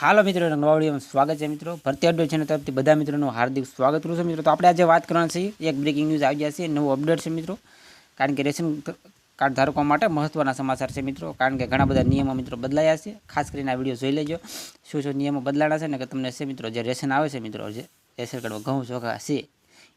હાલો મિત્રો, નવા સ્વાગત છે મિત્રો. ભરતી અપડેટ ચેનલ તરફથી બધા મિત્રોનું હાર્દિક સ્વાગત કરું છું મિત્રો. તો આપણે આજે વાત કરવાના છીએ એક બ્રેકિંગ ન્યૂઝ આવી ગયા છે, નવું અપડેટ છે મિત્રો. કારણ કે રેશન કાર્ડ ધારકો માટે મહત્ત્વના સમાચાર છે મિત્રો. કારણ કે ઘણા બધા નિયમો મિત્રો બદલાયા છે. ખાસ કરીને આ વીડિયો જોઈ લેજો. શું શું નિયમો બદલાણા છે ને કે તમને છે મિત્રો, જે રેશન આવે છે મિત્રો, જે રેશન કાર્ડમાં ઘઉં ચોખા છે.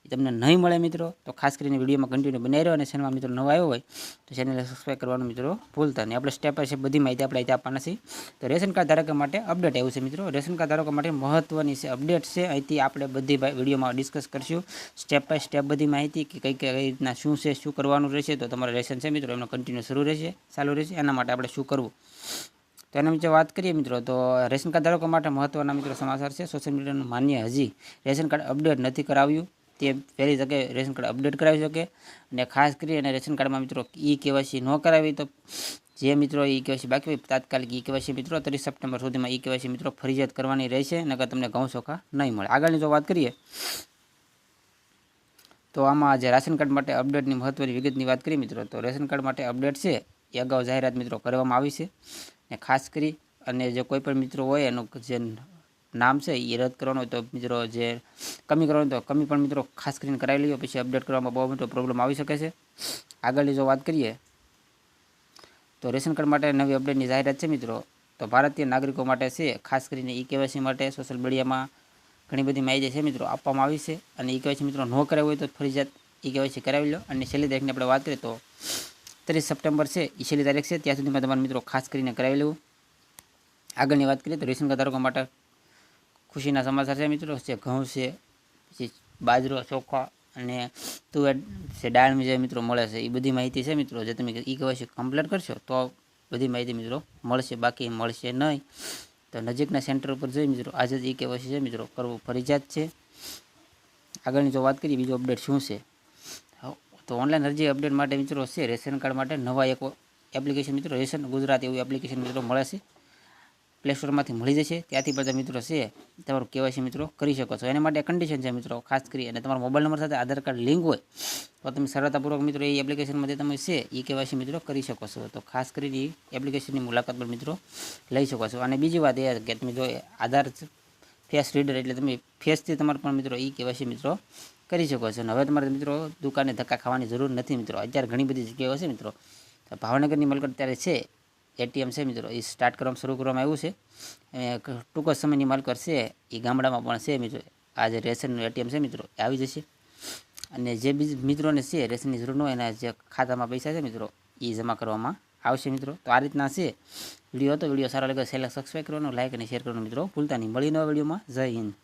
એ તમને નહીં મળે મિત્રો. તો ખાસ કરીને વિડીયોમાં કન્ટિન્યુ બનાવી રહ્યો અને ચેનલમાં મિત્રો નવા આવ્યો હોય, તો ચેનલને સબસ્ક્રાઈબ કરવાનું મિત્રો ભૂલતા નહીં. આપણે સ્ટેપ બાય સ્ટેપ બધી માહિતી આપણે અહીંથી આપવાના છે તો રેશન કાર્ડ ધારકો માટે અપડેટ આવ્યું છે મિત્રો. રેશન કાર્ડ ધારકો માટે મહત્ત્વની છે અપડેટ છે. અહીંથી આપણે બધી વિડીયોમાં ડિસ્કસ કરશું. સ્ટેપ બાય સ્ટેપ બધી માહિતી કે કઈ કઈ રીતના શું છે, શું કરવાનું રહેશે, તો તમારે રેશન છે મિત્રો. એમનો કન્ટિન્યુ શરૂ રહેશે, ચાલુ રહેશે. એના માટે આપણે શું કરવું? તો એના વિશે વાત કરીએ મિત્રો. તો રેશન કાર્ડ ધારકો માટે મહત્ત્વના મિત્રો સમાચાર છે. સોશિયલ મીડિયાનું માન્ય હજી રેશન કાર્ડ અપડેટ નથી કરાવ્યું. તે ફેરી શકે રેશન કાર્ડ અપડેટ કરાવી શકે. અને ખાસ કરી અને રેશન કાર્ડમાં મિત્રો ઈ કેવાયસી ન કરાવી તો જે મિત્રો ઈ કેવાયસી બાકી હોય, તાત્કાલિક ઈ કેવાયસી મિત્રો ત્રીસ સપ્ટેમ્બર સુધીમાં ઈ કેવાયસી મિત્રો ફરજિયાત કરવાની રહેશે, નકર તમને ઘઉં ચોખા નહીં મળે. આગળની જો વાત કરીએ, તો આમાં જે રાશન કાર્ડ માટે અપડેટની મહત્ત્વની વિગતની વાત કરીએ મિત્રો, તો રેશન કાર્ડ માટે અપડેટ છે, એ અગાઉ જાહેરાત મિત્રો કરવામાં આવી છે. ને ખાસ કરી અને જે કોઈ પણ મિત્રો હોય એનું જે નામ છે એ રદ કરવાનો તો મિત્રો જે કમી કરવાનો તો કમી પણ મિત્રો ખાસ કરીને કરાવી લઈએ, પછી અપડેટ કરવામાં બહુ મોટો પ્રોબ્લેમ આવી શકે છે. આગળની જો વાત કરીએ, તો રેશન કાર્ડ માટે નવી અપડેટની જાહેરાત છે મિત્રો. તો ભારતીય નાગરિકો માટે છે, ખાસ કરીને ઈ કેવાયસી માટે સોશિયલ મીડિયામાં ઘણી બધી માહિતી છે મિત્રો આપવામાં આવી છે. અને ઈ કેવાયસી મિત્રો ન કરાવી હોય તો ફરજિયાત ઈ કેવાયસી કરાવી લો. અને છેલ્લી તારીખની આપણે વાત કરીએ તો ત્રીસ સપ્ટેમ્બર છે એ છેલ્લી તારીખ છે, ત્યાં સુધીમાં તમારા મિત્રો ખાસ કરીને કરાવી લેવું. આગળની વાત કરીએ તો રેશન કાર્ડ ધારકો માટે ખુશીના સમાચાર છે મિત્રો, છે ઘઉં છે, પછી બાજરો, ચોખા અને તુવેર છે ડાળમી જે મિત્રો મળે છે, એ બધી માહિતી છે મિત્રો. જે તમે ઈ કેવાયસી કમ્પ્લીટ કરશો તો બધી માહિતી મિત્રો મળશે, બાકી મળશે નહીં. તો નજીકના સેન્ટર ઉપર જઈ મિત્રો, આજે જ ઈ કેવાયસી છે મિત્રો, કરવું ફરજિયાત છે. આગળની જો વાત કરીએ, બીજો અપડેટ શું છે? તો ઓનલાઈન અરજી અપડેટ માટે મિત્રો, છે રેશન કાર્ડ માટે નવા એક એપ્લિકેશન મિત્રો, રેશન ગુજરાત એવું એપ્લિકેશન મિત્રો મળે છે. પ્લે સ્ટોરમાંથી મળી જશે. ત્યાંથી બધા મિત્રો છે, તમારું કેવાયસી મિત્રો કરી શકો છો. એના માટે કન્ડિશન છે મિત્રો, ખાસ કરી અને તમારો મોબાઈલ નંબર સાથે આધાર કાર્ડ લિંક હોય, તો તમે સરળતાપૂર્વક મિત્રો એ એપ્લિકેશનમાંથી તમે છે, એ કેવાયસી મિત્રો કરી શકો છો. તો ખાસ કરીને એ એપ્લિકેશનની મુલાકાત પણ મિત્રો લઈ શકો છો. અને બીજી વાત એ કે તમે જો આધાર ફેસ રીડર એટલે તમે ફેસથી તમારે પણ મિત્રો એ કેવાયસી મિત્રો કરી શકો છો. અને હવે તમારે મિત્રો દુકાને ધક્કા ખાવાની જરૂર નથી મિત્રો. અત્યારે ઘણી બધી જગ્યાઓ છે મિત્રો ભાવનગરની મલકત ત્યારે છે એટીએમ છે મિત્રો, એ સ્ટાર્ટ કરવામાં શરૂ કરવામાં આવ્યું છે. ટૂંક જ સમયની માલકર છે, એ ગામડામાં પણ છે મિત્રો. આ જે રેશનનું એટીએમ છે મિત્રો, એ આવી જશે. અને જે મિત્રોને છે, રેશનની જરૂર ન હોય, એના જે ખાતામાં પૈસા છે મિત્રો, એ જમા કરવામાં આવશે મિત્રો. તો આ રીતના છે. વીડિયો હતો, વીડિયો સારો લાગે સેલા સબસ્ક્રાઈબ કરવાનો લાઈક અને શેર કરવાનો મિત્રો ભૂલતા નહીં. મળીને વિડીયોમાં. જય હિન્દ.